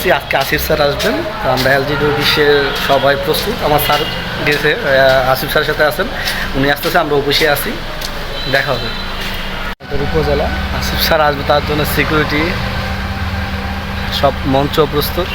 জি, আজকে আসিফ স্যার আসবেন। তো আমরা এলজিডি অফিসের সবাই প্রস্তুত। আমার স্যার গেছে আসিফ স্যারের সাথে আছেন। উনি আসতেছে আমরা অফিসে আছি। দেখা হবে। উপজেলা আসিফ স্যার আসবে তার জন্য সিকিউরিটি সব মঞ্চ প্রস্তুত।